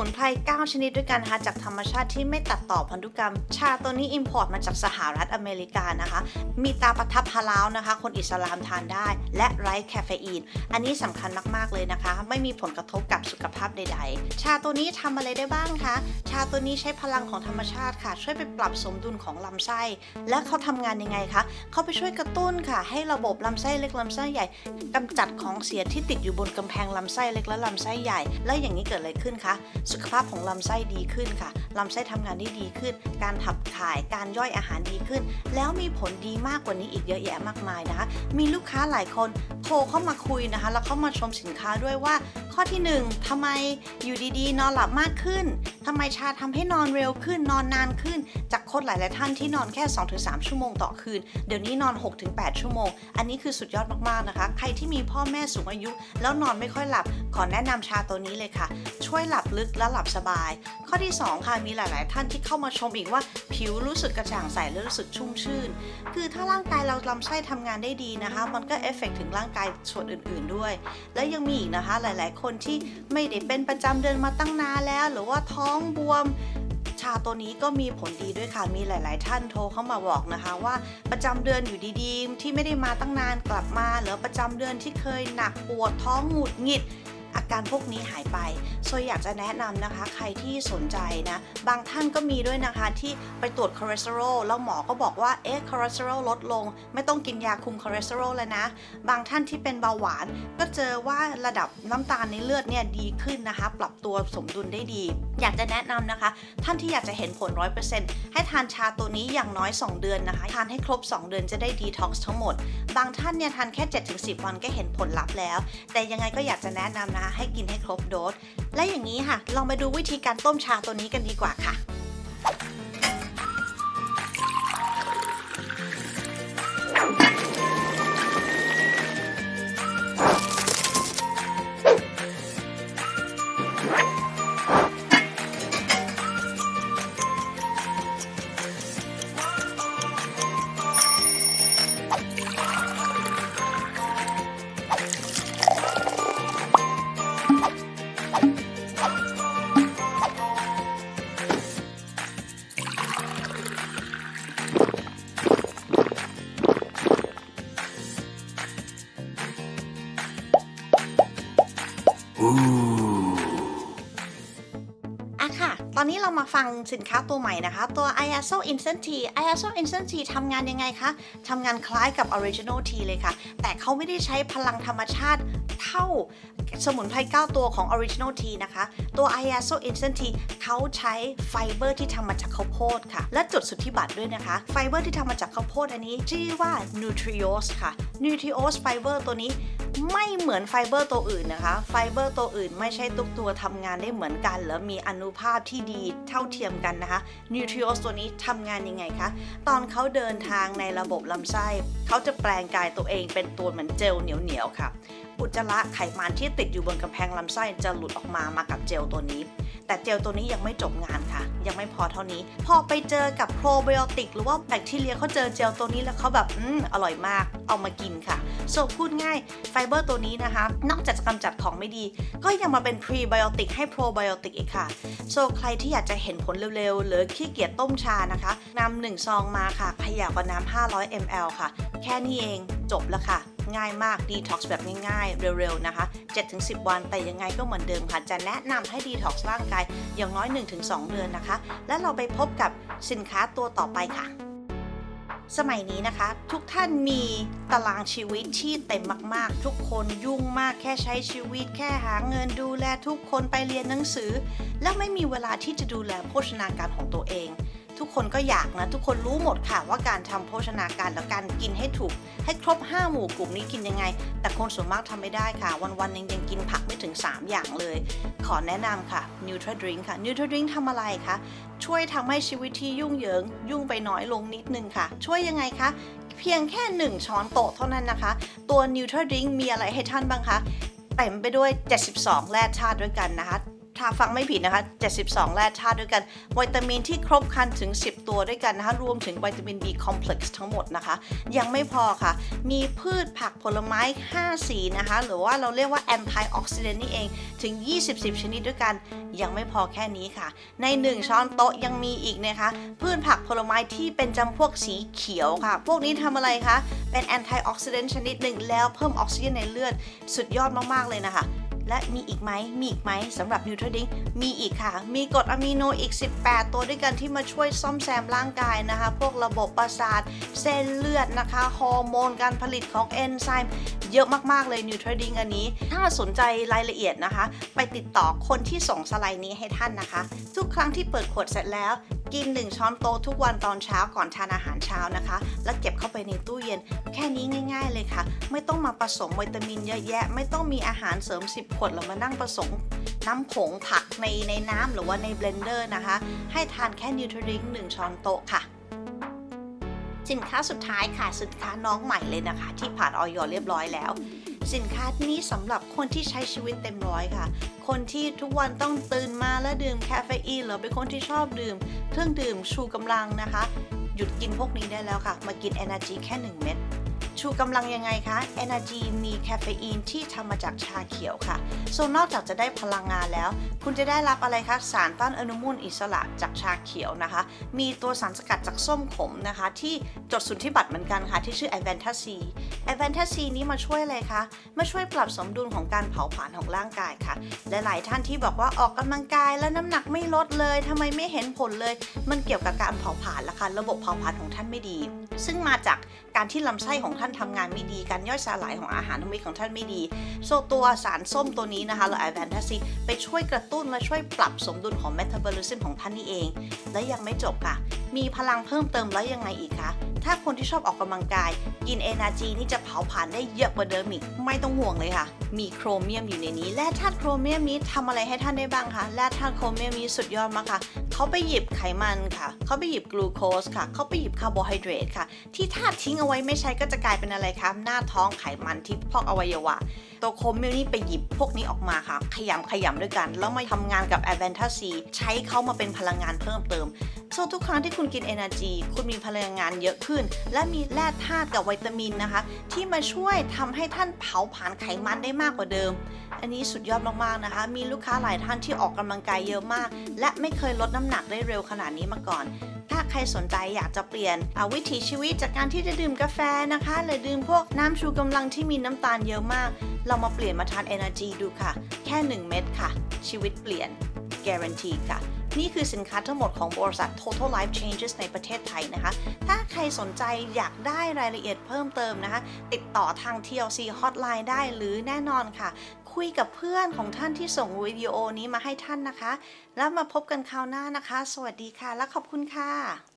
มุนไพร 9 ชนิดด้วยกันนะคะจากธรรมชาติที่ไม่ตัดต่อพันธุกรรม ชาตัวนี้อิมพอร์ตมาจากสหรัฐอเมริกานะคะ มีตาประทับฮาลาลนะคะ คนอิสลามทานได้ และไร้แคเฟอีน อันนี้สำคัญมาก ๆ เลยนะคะ ไม่มีผลกระทบกับสุขภาพใด ๆ ชาตัวนี้ทำอะไรได้บ้างคะ ชาตัวนี้ใช้พลังของธรรมชาติค่ะ ช่วยไปปรับสมดุลของลำไส้ และเขาทำงานยังไงคะเขาไปช่วยกระตุ้นค่ะ ให้ระบบลำไส้เล็กลำไส้ใหญ่กำจัดของเสียที่ติดอยู่บนกำแพงลำไส้เล็กและลำไส้ใหญ่ แล้วอย่างนี้เกิดอะไรขึ้นคะสุขภาพของลำไส้ดีขึ้นค่ะลำไส้ทำงานได้ดีขึ้น การขับถ่ายการย่อยอาหารดีขึ้น แล้วมีผลดีมากกว่านี้อีกเยอะแยะมากมายนะคะ มีลูกค้าหลายคนโทรเข้ามาคุยนะคะ แล้วเข้ามาชมสินค้าด้วยว่า ข้อที่หนึ่งทำไมอยู่ดีๆ นอนหลับมากขึ้นทำไมชาทำให้นอนเร็วขึ้นนอนนานขึ้น จากคนหลายๆท่านที่นอนแค่ 2-3 ชั่วโมงต่อคืน เดี๋ยวนี้นอน 6-8 ชั่วโมง อันนี้คือสุดยอดมากๆนะคะ ใครที่มีพ่อแม่สูงอายุ แล้วนอนไม่ค่อยหลับขอแนะนำชาตัวนี้เลยค่ะ ช่วยหลับลึกและหลับสบาย ข้อที่ 2 ค่ะมีหลาย ๆ ท่านที่เข้ามาชมอีกว่าผิวรู้สึกกระจ่างใสและรู้สึกชุ่มชื่น คือถ้าร่างกายเราลำไส้ทำงานได้ดีนะคะ มันก็เอฟเฟกต์ถึงร่างกายส่วนอื่น ๆ ด้วย แล้วยังมีอีกนะคะหลาย ๆ คนที่ไม่ได้เป็นประจำเดือนมาตั้งนานแล้ว หรือว่าท้องบวมชาตัวนี้ก็มีผลดีด้วยค่ะ มีหลาย ๆ ท่านโทรเข้ามาบอกนะคะว่าประจำเดือนอยู่ดีๆ ที่ไม่ได้มาตั้งนานกลับมาหรือประจำเดือนที่เคยหนักปวดท้องหงุดหงิด อาการพวกนี้หายไปโซอยากจะแนะนำนะคะ ใครที่สนใจนะ บางท่านก็มีด้วยนะคะที่ไปตรวจคอเลสเตอรอลแล้วหมอก็บอกว่าเอ๊ะคอเลสเตอรอลลดลง ไม่ต้องกินยาคุมคอเลสเตอรอลแล้วนะ บางท่านที่เป็นเบาหวาน ก็เจอว่าระดับน้ำตาลในเลือดเนี่ยดีขึ้นนะคะ ปรับตัวสมดุลได้ดี อยากจะแนะนำนะคะ ท่านที่อยากจะเห็นผล 100%ให้ทานชาตัวนี้อย่างน้อย 2 เดือนนะคะ ทานให้ครบ 2 เดือนจะได้ดีท็อกซ์ทั้งหมด บางท่านเนี่ยทานแค่ 7-10 วันก็เห็นผลลัพธ์แล้ว แต่ยังไงก็อยากจะแนะนำนะคะให้กินให้ครบโดส และอย่างนี้ค่ะ ลองไปดูวิธีการต้มชาตัวนี้กันดีกว่าค่ะ อะค่ะ ตอนนี้เรามาฟังสินค้าตัวใหม่นะคะ ตัว ISO Instant Tea ISO Instant Tea ทำงานยังไงคะ ทำงานคล้ายกับ Original Tea เลยค่ะ แต่เขาไม่ได้ใช้พลังธรรมชาติเท่าสมุนไพร9ตัวของ Original Tea นะคะ ตัว ISO Instant Tea เขาใช้ไฟเบอร์ที่ทำมาจากข้าวโพดค่ะ และจดสุทธิบัตรด้วยนะคะ ไฟเบอร์ที่ทำมาจากข้าวโพดอันนี้ชื่อว่า Nutrios ค่ะ Nutrios Fiber ตัวนี้ ไม่เหมือนไฟเบอร์ตัวอื่นนะคะ ไฟเบอร์ตัวอื่นไม่ใช่ทุกตัวทำงานได้เหมือนกัน หรือมีอนุภาพที่ดีเท่าเทียมกันนะคะนิวทริโอสตัวนี้ทำงานยังไงคะ ตอนเขาเดินทางในระบบลำไส้เขาจะแปลงกายตัวเองเป็นตัวเหมือนเจลเหนียวๆค่ะอุจจาระไขมันที่ติดอยู่บนกำแพงลำไส้จะหลุดออกมามากับเจลตัวนี้ แต่เจลตัวนี้ยังไม่จบงานค่ะ ยังไม่พอเท่านี้ พอไปเจอกับโปรไบโอติกหรือว่าแบคทีเรียเขาเจอเจลตัวนี้แล้วเขาแบบอืมอร่อยมากเอามากินค่ะโซพูดง่ายไฟเบอร์ตัวนี้นะคะ นอกจากจะกำจัดของไม่ดี ก็ยังมาเป็นพรีไบโอติกให้โปรไบโอติกอีกค่ะโซใครที่อยากจะเห็นผลเร็วๆ หรือขี้เกียจต้มชานะคะนำหนึ่งซองมาค่ะขยับกับน้ำ500 ml ค่ะ แค่นี้เองจบแล้วค่ะ ง่ายมากดีท็อกซ์แบบง่ายๆ เร็วๆ นะคะ 7-10 วัน แต่ยังไงก็เหมือนเดิมค่ะ จะแนะนำให้ดีท็อกซ์ร่างกายอย่างน้อย 1-2 เดือนนะคะ แล้วเราไปพบกับสินค้าตัวต่อไปค่ะสมัยนี้นะคะ ทุกท่านมีตารางชีวิตที่เต็มมาก ๆ ทุกคนยุ่งมากแค่ใช้ชีวิต แค่หาเงินดูแลทุกคนไปเรียนหนังสือ แล้วไม่มีเวลาที่จะดูแลโภชนาการของตัวเอง ทุกคนก็อยากนะ ทุกคนรู้หมดค่ะว่าการทำโภชนาการและการกินให้ถูก ให้ครบ 5 หมู่กลุ่มนี้กินยังไง แต่คนส่วนมากทำไม่ได้ค่ะ วันๆยังยังกินผักไม่ถึง 3 อย่างเลย ขอแนะนำค่ะ NutriDrink ค่ะ NutriDrink ทำอะไรคะช่วยทำให้ชีวิตที่ยุ่งเหยิง ยุ่งไปน้อยลงนิดนึงค่ะ ช่วยยังไงคะเพียงแค่ 1 ช้อนโต๊ะเท่านั้นนะคะ ตัว NutriDrink มีอะไรให้ท่านบ้างคะเต็มไปด้วย 72 แร่ธาตุด้วยกันนะคะ ถ้าฟังไม่ผิดนะคะ 72 แร่ธาตุด้วยกันวิตามินที่ครบครันถึง 10 ตัวด้วยกันนะคะรวมถึงวิตามิน B complex ทั้งหมดนะคะ ยังไม่พอค่ะ มีพืชผักผลไม้ 5 สีนะคะ หรือว่าเราเรียกว่า antioxidant นี่เองถึง 20 ชนิดด้วยกัน ยังไม่พอแค่นี้ค่ะ ใน 1 ช้อนโต๊ะยังมีอีกนะคะ พืชผักผลไม้ที่เป็นจำพวกสีเขียวค่ะ พวกนี้ทำอะไรคะ เป็น antioxidant ชนิดหนึ่งแล้วเพิ่มออกซิเจนในเลือด สุดยอดมาก ๆ เลยนะคะ และมีอีกไหมมีอีกไหมสำหรับ n u t r i d i n g มีอีกค่ะ มีกรดอะมิโนอีก 18 ตัวด้วยกันที่มาช่วยซ่อมแซมร่างกายนะคะ พวกระบบประสาท เส้นเลือดนะคะ ฮอร์โมนการผลิตของเอนไซม์เยอะมาก ๆ เลย n u t r i d i n g อันนี้ ถ้าสนใจรายละเอียดนะคะ ไปติดต่อคนที่ส่งสไลด์นี้ให้ท่านนะคะ ทุกครั้งที่เปิดขวดเสร็จแล้ว กิน 1 ช้อนโต๊ะทุกวันตอนเช้าก่อนทานอาหารเช้านะคะ แล้วเก็บเข้าไปในตู้เย็น แค่นี้ง่าย ๆเลยค่ะ ไม่ต้องมาผสมวิตามินเยอะแยะ ไม่ต้องมีอาหารเสริม 10 ขวดแล้วมานั่งผสมน้ำผงผักในในน้ำหรือว่าในเบลนเดอร์นะคะ ให้ทานแค่นิวทริงหนึ่งช้อนโต๊ะค่ะสินค้าสุดท้ายค่ะสินค้าน้องใหม่เลยนะคะ ที่ผ่านออยเรียบร้อยแล้ว สินค้านี้สำหรับคนที่ใช้ชีวิตเต็มร้อยค่ะ คนที่ทุกวันต้องตื่นมาแล้วดื่มคาเฟอีนหรือเป็นคนที่ชอบดื่ม เครื่องดื่มชูกำลังนะคะ หยุดกินพวกนี้ได้แล้วค่ะ มากิน Energy แค่ 1 เม็ด ชูกำลังยังไงคะ Energy มีคาเฟอีนที่ทำมาจากชาเขียวค่ะส่วนนอกจากจะได้พลังงานแล้ว คุณจะได้รับอะไรคะ สารต้านอนุมูลอิสระจากชาเขียวนะคะ มีตัวสารสกัดจากส้มขมนะคะ ที่จดสุนทรบัตรเหมือนกันค่ะ ที่ชื่อ a v a n t a c a v a n t a c นี้มาช่วยอะไรคะ มาช่วยปรับสมดุลของการเผาผลาญของร่างกายค่ะ และหลายท่านที่บอกว่าออกกำลังกายแล้วน้ำหนักไม่ลดเลยทำไมไม่เห็นผลเลย มันเกี่ยวกับการเผาผลาญละค่ะ ระบบเผาผลาญของท่านไม่ดี ซึ่งมาจากการที่ลำไส้ของท่านทำงานไม่ดีการย่อยสลายของอาหารทั้งหมดของท่านไม่ดีโซตัวสารส้มตัวนี้นะคะหรือ a v a n t a c ไปช่วยกระตุ้นและช่วยปรับสมดุลของเมตาบอลิซึมของท่านนี่เอง และยังไม่จบค่ะ มีพลังเพิ่มเติมแล้วยังไงอีกคะ ถ้าคนที่ชอบออกกำลังกาย กิน Energy นี่จะเผาผลาญได้เยอะกว่าเดิมอีก ไม่ต้องห่วงเลยค่ะ มีโครเมียมอยู่ในนี้ และธาตุโครเมียมนี้ทำอะไรให้ท่านได้บ้างคะ และธาตุโครเมียมนี้สุดยอดมากค่ะ เขาไปหยิบไขมันค่ะ เขาไปหยิบกลูโคสค่ะ เขาไปหยิบคาร์โบไฮเดรตค่ะ ที่ธาตุทิ้งเอาไว้ไม่ใช้ก็จะกลายเป็นอะไรคะ หน้าท้องไขมันที่พอกอวัยวะตัวโครเมียมนี่ไปหยิบพวกนี้ออกมาค่ะ ขยำขยำด้วยกัน แล้วมาทำงานกับ a v a n t a c ใช้เขามาเป็นพลังงานเพิ่มเติม โซทุกครั้งที่คุณกิน Energy คุณมีพลังงานเยอะขึ้น และมีแร่ธาตุกับวิตามินนะคะ ที่มาช่วยทำให้ท่านเผาผลาญไขมันได้มากกว่าเดิม อันนี้สุดยอดมากๆนะคะ มีลูกค้าหลายท่านที่ออกกำลังกายเยอะมาก และไม่เคยลดน้ำหนักได้เร็วขนาดนี้มาก่อนถ้าใครสนใจอยากจะเปลี่ยนวิถีชีวิตจากการที่จะดื่มกาแฟนะคะหรือดื่มพวกน้ำชูกำลังที่มีน้ำตาลเยอะมาก เรามาเปลี่ยนมาทาน Energy ดูค่ะ แค่ 1 เม็ดค่ะ ชีวิตเปลี่ยน Guarantee ค่ะ นี่คือสินค้าทั้งหมดของบริษัท Total Life Changes ในประเทศไทยนะคะ ถ้าใครสนใจอยากได้รายละเอียดเพิ่มเติมนะคะ ติดต่อทาง TLC Hotline ได้หรือแน่นอนค่ะ คุยกับเพื่อนของท่านที่ส่งวิดีโอนี้มาให้ท่านนะคะ แล้วมาพบกันคราวหน้านะคะ สวัสดีค่ะ และขอบคุณค่ะ